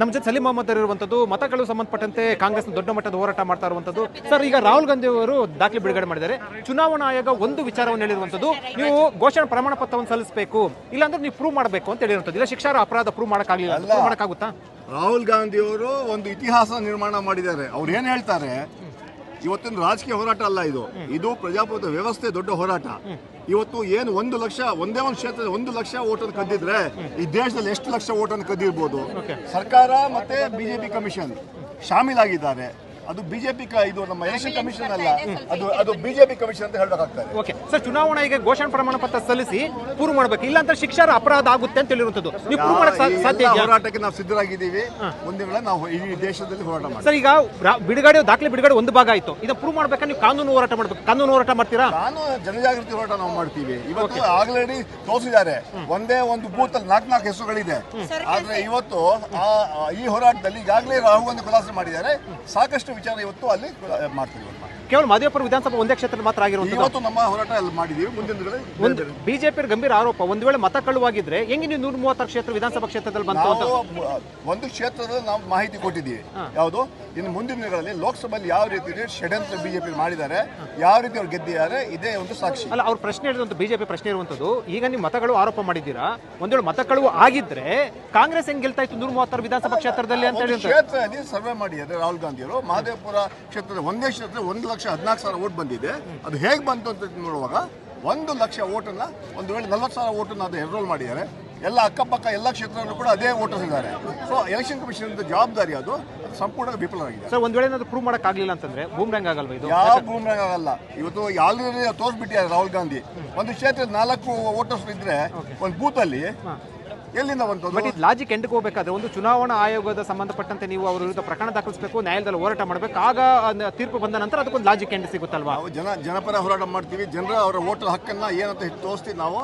ನಮ್ಮ ಜೊತೆ ಸಲೀಂ ಅಹಮದ್ ಇರುವಂತದ್ದು ಮತಗಳು ಸಂಬಂಧಪಟ್ಟಂತೆ ಕಾಂಗ್ರೆಸ್ ದೊಡ್ಡ ಮಟ್ಟದ ಹೋರಾಟ ಮಾಡ್ತಾ ಇರುವಂತದ್ದು. ಸರ್ ಈಗ ರಾಹುಲ್ ಗಾಂಧಿ ಅವರು ದಾಖಲೆ ಬಿಡುಗಡೆ ಮಾಡಿದ್ದಾರೆ. ಚುನಾವಣಾ ಆಯೋಗ ಒಂದು ವಿಚಾರವನ್ನು ಹೇಳಿರುವಂತದ್ದು. ನೀವು ಘೋಷಣೆ ಪ್ರಮಾಣ ಪತ್ರವನ್ನು ಸಲ್ಲಿಸಬೇಕು ಇಲ್ಲಾಂದ್ರೆ ನೀವು ಪ್ರೂವ್ ಮಾಡಬೇಕು ಅಂತ ಹೇಳಿರುವಂತದ್ದು. ಇಲ್ಲ ಶಿಕ್ಷಾರ ಅಪರಾಧ ಪ್ರೂವ್ ಮಾಡಕ್ಕಾಗಲಿಲ್ಲ ಪ್ರೂವ್ ಮಾಡಕ್ಕಾಗುತ್ತಾ? ರಾಹುಲ್ ಗಾಂಧಿ ಅವರು ಒಂದು ಇತಿಹಾಸ ನಿರ್ಮಾಣ ಮಾಡಿದ್ದಾರೆ. ಅವ್ರು ಏನ್ ಹೇಳ್ತಾರೆ? ಇವತ್ತಿನ ರಾಜಕೀಯ ಹೋರಾಟ ಅಲ್ಲ ಇದು. ಇದು ಪ್ರಜಾಪ್ರಭುತ್ವ ವ್ಯವಸ್ಥೆ ದೊಡ್ಡ ಹೋರಾಟ. ಇವತ್ತು ಏನು ಒಂದು ಲಕ್ಷ ಒಂದೇ ಒಂದು ಕ್ಷೇತ್ರದ ಒಂದು ಲಕ್ಷ ಓಟನ್ನು ಕದ್ದಿದ್ರೆ ಈ ದೇಶದಲ್ಲಿ ಎಷ್ಟು ಲಕ್ಷ ಓಟನ್ನು ಕದ್ದಿರ್ಬೋದು. ಸರ್ಕಾರ ಮತ್ತೆ ಬಿಜೆಪಿ ಕಮಿಷನ್ ಶಾಮೀಲಾಗಿದ್ದಾರೆ. ಅದು ಬಿಜೆಪಿ ಇದು ನಮ್ಮ ಎಲೆಕ್ಷನ್ ಕಮಿಷನ್ ಅಲ್ಲ. ಅದು ಅದು ಬಿಜೆಪಿ ಕಮಿಷನ್ ಅಂತ ಹೇಳಬೇಕಾಗ್ತದೆ. ಓಕೆ ಸರ್ ಚುನಾವಣಾ ಈಗ ಘೋಷಣೆ ಪ್ರಮಾಣ ಪತ್ರ ಸಲ್ಲಿಸಿ ಪೂರ್ವ ಮಾಡಬೇಕು. ಇಲ್ಲ ಅಂತ ಶಿಕ್ಷಾರ ಅಪರಾಧ ಆಗುತ್ತೆ ಅಂತ ಹೇಳಿರುವಂತದ್ದು ನೀವು ಪೂರ್ವ ಮಾಡಕ್ಕೆ ಸಾಧ್ಯ ಹೋರಾಟಕ್ಕೆ ನಾವು ಸಿದ್ಧರಾಗಿದ್ದೀವಿ. ಮುಂದಿನ ವೇಳೆ ನಾವು ಈ ದೇಶದಲ್ಲಿ ಹೋರಾಟ ಮಾಡ್ತೀವಿ. ಸರ್ ಈಗ ಬಿಡುಗಡೆ ದಾಖಲೆ ಬಿಡುಗಡೆ ಒಂದು ಭಾಗ ಆಯ್ತು. ಇದನ್ನ ಪ್ರೂವ್ ಮಾಡ್ಬೇಕಾ? ನೀವು ಕಾನೂನು ಹೋರಾಟ ಮಾಡಬೇಕು. ಕಾನೂನು ಹೋರಾಟ ಮಾಡ್ತೀರಾ? ನಾನು ಜನಜಾಗೃತಿ ಹೋರಾಟ ನಾವು ಮಾಡ್ತೀವಿ. ಇವತ್ತು ಆಲ್ರೆಡಿ ತೋರಿಸಿದ್ದಾರೆ. ಒಂದೇ ಒಂದು ಬೂತ್ ಅಲ್ಲಿ ನಾಲ್ಕು ನಾಲ್ಕು ಹೆಸರುಗಳಿದೆ ಆದ್ರೆ ಇವತ್ತು ಈ ಹೋರಾಟದಲ್ಲಿ ಈಗಾಗಲೇ ರಾಹುಲ್ ಗಾಂಧಿ ಖುಲಾಸೆ ಮಾಡಿದ್ದಾರೆ. ಸಾಕಷ್ಟು ವಿಚಾರ ಇವತ್ತು ಅಲ್ಲಿ ಮಾಡ್ತೀವಿ ಕೇವಲ ಮಹದೇವಪುರ ವಿಧಾನಸಭಾ ಒಂದೇ ಕ್ಷೇತ್ರ ಮಾತ್ರ ಆಗಿರುವಂತಹ ಇವತ್ತು ನಮ್ಮ ಹೋರಾಟ ಅಲ್ಲಿ ಮಾಡಿದೀವಿ ಮುಂದಿನ ದಿನಗಳಲ್ಲಿ ಒಂದು ಬಿಜೆಪಿ ಗಂಭೀರ ಆರೋಪ ಒಂದು ವೇಳೆ ಮತ ಕಳುವಾಗಿದ್ರೆ ಹೆಂಗೆ ನೀವು ನೂರ ಮೂವತ್ತಾರು ಕ್ಷೇತ್ರ ವಿಧಾನಸಭಾ ಕ್ಷೇತ್ರದಲ್ಲಿ ಬಂತು ಅಂತ? ನಾವು ಒಂದು ಕ್ಷೇತ್ರದಲ್ಲಿ ನಾವು ಮಾಹಿತಿ ಕೊಟ್ಟಿದ್ದೀವಿ. ಯಾವುದು? ಇನ್ನು ಮುಂದಿನ ದಿನಗಳಲ್ಲಿ ಲೋಕಸಭೆಯಲ್ಲಿ ಯಾವ ರೀತಿ ಷಡ್ಯಂತ್ರ ಬಿಜೆಪಿ ಮಾಡಿದ್ದಾರೆ ಯಾವ ರೀತಿ ಅವ್ರು ಗೆದ್ದಿದ್ದಾರೆ ಇದೇ ಒಂದು ಸಾಕ್ಷಿ. ಅಲ್ಲ ಅವ್ರ ಪ್ರಶ್ನೆ ಹೇಳಿದಂತ ಬಿಜೆಪಿ ಪ್ರಶ್ನೆ ಇರುವಂತದ್ದು ಈಗ ನೀವು ಮತಗಳು ಆರೋಪ ಮಾಡಿದ್ದೀರಾ? ಒಂದ್ ವೇಳೆ ಮತ ಕಳುವು ಆಗಿದ್ರೆ ಕಾಂಗ್ರೆಸ್ ಹೆಂಗ್ ಗೆಲ್ತಾ ಇತ್ತು ನೂರ ಮೂವತ್ತಾರು ವಿಧಾನಸಭಾ ಕ್ಷೇತ್ರದಲ್ಲಿ ಅಂತ ಹೇಳಿ ಕ್ಷೇತ್ರದಲ್ಲಿ ಸರ್ವೆ ಮಾಡಿದ್ದಾರೆ ರಾಹುಲ್ ಗಾಂಧಿ ಅವರು ಮಹದೇವಪುರ ಕ್ಷೇತ್ರದ ಒಂದೇ ಕ್ಷೇತ್ರ ಒಂದು ಲಕ್ಷ ಹದಿನಾಲ್ಕು ಸಾವಿರ ಓಟ್ ಬಂದಿದೆ. ಅದು ಹೇಗೆ ಬಂತು ಅಂತ ನೋಡುವಾಗ ಒಂದು ಲಕ್ಷ ಓಟನ್ನು ಒಂದು ವೇಳೆ ನಲ್ವತ್ತು ಸಾವಿರ ಓಟನ್ನು ಅದು ಎನ್ರೋಲ್ ಮಾಡಿದ್ದಾರೆ. ಎಲ್ಲ ಅಕ್ಕಪಕ್ಕ ಎಲ್ಲ ಕ್ಷೇತ್ರಗಳು ಕೂಡ ಅದೇ ವೋಟರ್ಸ್ ಇದ್ದಾರೆ ಸೊ ಎಲೆಕ್ಷನ್ ಕಮಿಷನ್ ಜವಾಬ್ದಾರಿ ಅದು. ಅದು ಸಂಪೂರ್ಣ ವಿಫಲವಾಗಿದೆ. ಸರ್ ಒಂದ್ ವೇಳೆ ಏನಾದ್ರು ಪ್ರೂವ್ ಮಾಡಕ್ ಆಗಲಿಲ್ಲ ಅಂತಂದ್ರೆ ಬೂಮ್ರಂಗ್ ಆಗಲ್ವಾ ಇದು? ಯಾವ ಭೂಮಿಯಾಗ ಆಗಲ್ಲ. ಇವತ್ತು ಆಲ್ರೆಡಿ ತೋರಿಸ್ಬಿಟ್ಟಿದ್ದಾರೆ ರಾಹುಲ್ ಗಾಂಧಿ. ಒಂದು ಕ್ಷೇತ್ರದ ನಾಲ್ಕು ವೋಟರ್ಸ್ ಇದ್ರೆ ಒಂದು ಬೂತ್ ಅಲ್ಲಿ ಎಲ್ಲಿಂದ ಬಟ್ ಇದು ಲಾಜಿಕ್ ಎಂಡ್ಗೆ ಹೋಗಬೇಕಾದ್ರೆ ಒಂದು ಚುನಾವಣಾ ಆಯೋಗದ ಸಂಬಂಧಪಟ್ಟಂತೆ ನೀವು ಅವರ ವಿರುದ್ಧ ಪ್ರಕರಣ ದಾಖಲಿಸಬೇಕು ನ್ಯಾಯಾಲಯದಲ್ಲಿ ಹೋರಾಟ ಮಾಡಬೇಕು ಆಗ ತೀರ್ಪು ಬಂದ ನಂತರ ಅದಕ್ಕೊಂದು ಲಾಜಿಕ್ ಎಂಡ್ ಸಿಗುತ್ತಲ್ವಾ? ನಾವು ಜನ ಜನಪರ ಹೋರಾಟ ಮಾಡ್ತೀವಿ ಜನರ ಅವರ ಓಟ್ ಹಕ್ಕನ್ನ ಏನಂತ ತೋರಿಸ್ತೀವಿ ನಾವು.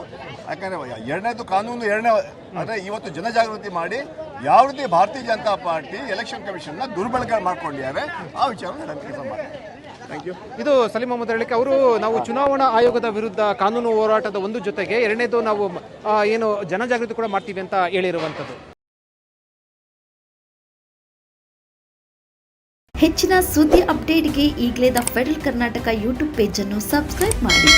ಯಾಕಂದ್ರೆ ಎರಡನೇದು ಕಾನೂನು ಎರಡನೇ ಅಂದ್ರೆ ಇವತ್ತು ಜನಜಾಗೃತಿ ಮಾಡಿ ಯಾವ ರೀತಿ ಭಾರತೀಯ ಜನತಾ ಪಾರ್ಟಿ ಎಲೆಕ್ಷನ್ ಕಮಿಷನ್ನ ದುರ್ಬಳಕೆ ಮಾಡ್ಕೊಂಡಿದ್ದಾರೆ ಆ ವಿಚಾರ ಕೆಲಸ ಮಾಡಿ ಥ್ಯಾಂಕ್ ಯು ಇದು ಸಲೀಂ ಅಹಮದ್ ಹೇಳಿಕೆ ಅವರು ನಾವು ಚುನಾವಣಾ ಆಯೋಗದ ವಿರುದ್ಧ ಕಾನೂನು ಹೋರಾಟದ ಒಂದು ಜೊತೆಗೆ ಎರಡನೇದು ನಾವು ಏನು ಜನಜಾಗೃತಿ ಕೂಡ ಮಾಡ್ತೀವಿ ಅಂತ ಹೇಳಿರುವಂತದ್ದು ಹೆಚ್ಚಿನ ಸುದ್ದಿ ಅಪ್ಡೇಟ್ಗೆ ಈಗಲೇ ದ ಫೆಡರಲ್ ಕರ್ನಾಟಕ ಯೂಟ್ಯೂಬ್ ಪೇಜನ್ನು ಸಬ್ಸ್ಕ್ರೈಬ್ ಮಾಡಿ.